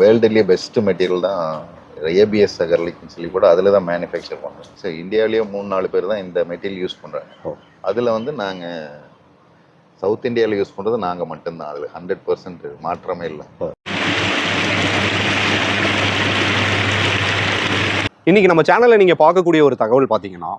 வேர்ல்டுலேயே best material தான் ABS அகர்லிக்னு சொல்லி கூட அதில் தான் மேனுஃபேக்சர் பண்ணுறோம் ஸோ இந்தியாவிலேயே மூணு நாலு பேர் தான் இந்த மெட்டீரியல் யூஸ் பண்ணுறாங்க அதில் வந்து நாங்கள் சவுத் இந்தியாவில் யூஸ் பண்ணுறது நாங்கள் மட்டும்தான். அதில் ஹண்ட்ரட் பர்சன்ட் மாற்றமே இல்லை. இன்னைக்கு நம்ம சேனல்ல நீங்க பார்க்கக்கூடிய ஒரு தகவல் பாத்தீங்கன்னா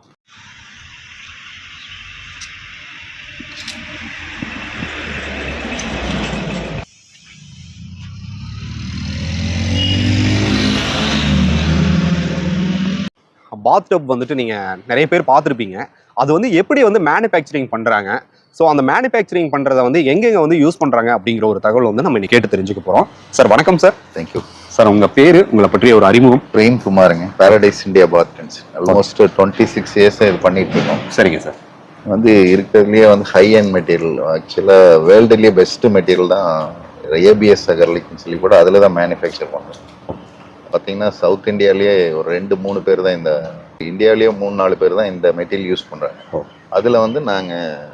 பாத் டப் வந்துட்டு நீங்க நிறைய பேர் பார்த்துருப்பீங்க. அது வந்து எப்படி வந்து மேனுஃபேக்சரிங் பண்றாங்க? ஸோ அந்த மேனுஃபேக்சரிங் பண்றத வந்து எங்கெங்க வந்து யூஸ் பண்றாங்க அப்படிங்கிற ஒரு தகவல் வந்து நம்ம இன்னைக்கு கேட்டு தெரிஞ்சுக்க போறோம். சார் வணக்கம் சார் தேங்க்யூ சார் உங்க பேரு உங்களை பற்றிய ஒரு அறிமுகம். பிரேம் குமாருங்க பாரடைஸ் இந்தியா பாத்டன்ஸ் ஆல்மோஸ்ட் டுவெண்ட்டி சிக்ஸ் இயர்ஸாக இது பண்ணிட்டு இருக்கோம். சரிங்க சார் வந்து இருக்கிறதுலேயே வந்து ஹை அண்ட் மெட்டீரியல் ஆக்சுவலாக வேர்ல்டுலேயே பெஸ்ட் மெட்டீரியல் தான். ஏபிஎஸ் அகர்லிக்னு சொல்லி கூட அதில் தான் மேனுஃபேக்சர் பண்ணுறோம் பார்த்தீங்கன்னா சவுத் இந்தியாவிலேயே ஒரு ரெண்டு மூணு பேர் தான் இந்த இந்தியாவிலேயே மூணு நாலு பேர் தான் இந்த மெட்டீரியல் யூஸ் பண்ணுறாங்க அதில் வந்து நாங்கள்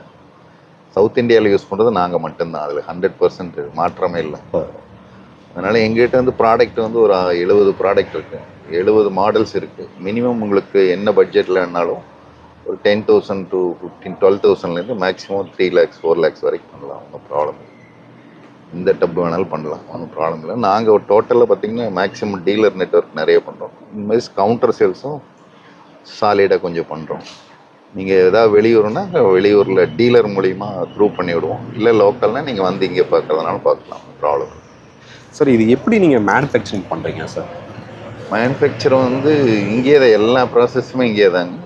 சவுத் இந்தியாவில் யூஸ் பண்ணுறது நாங்கள் மட்டும்தான். அதில் ஹண்ட்ரட் பர்சன்ட் மாற்றமே இல்லை. அதனால் எங்ககிட்ட வந்து ப்ராடக்ட் வந்து ஒரு எழுபது ப்ராடக்ட் இருக்குது எழுபது மாடல்ஸ் இருக்குது மினிமம் உங்களுக்கு என்ன பட்ஜெட்டில் வேணாலும் ஒரு ten thousand to fifteen twelve தௌசண்ட்லேருந்து maximum three lakhs four lakhs வரைக்கும் பண்ணலாம். ஒன்றும் ப்ராப்ளம் இல்லை. இந்த டப் வேணாலும் பண்ணலாம் ஒன்றும் ப்ராப்ளம் இல்லை. நாங்கள் ஒரு டோட்டலாக பார்த்தீங்கன்னா மேக்ஸிமம் டீலர் நெட்வொர்க் நிறைய பண்ணுறோம் இந்த மாதிரி கவுண்டர் சேல்ஸும் சாலிடாக கொஞ்சம் பண்ணுறோம் நீங்கள் ஏதாவது வெளியூர்னா வெளியூரில் டீலர் மூலிமா த்ரூ பண்ணி விடுவோம். இல்லை லோக்கல்னால் நீங்கள் வந்து இங்கே பார்க்கறதுனாலும் பார்க்கலாம் ப்ராப்ளம் சார் இது எப்படி நீங்க மேனுஃபேக்சரிங் பண்றீங்க சார் மேனுஃபேக்சர் வந்து இங்கேயே தான் எல்லா ப்ராசஸுமே இங்கே தாங்க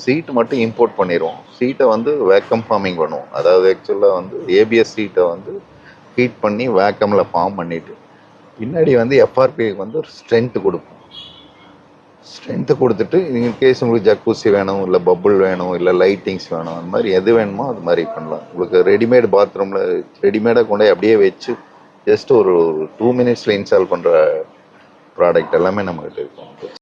சீட் மட்டும் இம்போர்ட் பண்ணிடுவோம். சீட்டை வந்து வேக்கம் ஃபார்மிங் பண்ணுவோம். அதாவது ஆக்சுவலாக வந்து ஏபிஎஸ் சீட்டை வந்து ஹீட் பண்ணி வேக்கமில் ஃபார்ம் பண்ணிவிட்டு பின்னாடி வந்து எஃப்ஆர்பிக்கு வந்து ஒரு ஸ்ட்ரென்த்து கொடுப்போம். ஸ்ட்ரென்த்து கொடுத்துட்டு இன்கேஸ் உங்களுக்கு ஜக்கூசி வேணும் இல்லை பப்புள் வேணும் இல்லை லைட்டிங்ஸ் வேணும் அந்த மாதிரி எது வேணுமோ அது மாதிரி பண்ணலாம். உங்களுக்கு ரெடிமேட் பாத்ரூமில் ரெடிமேடாக கொண்டு அப்படியே வச்சு ஜஸ்ட் ஒரு டூ மினிட்ஸில் இன்ஸ்டால் பண்ணுற ப்ராடக்ட் எல்லாமே நம்மகிட்ட இருக்கும்.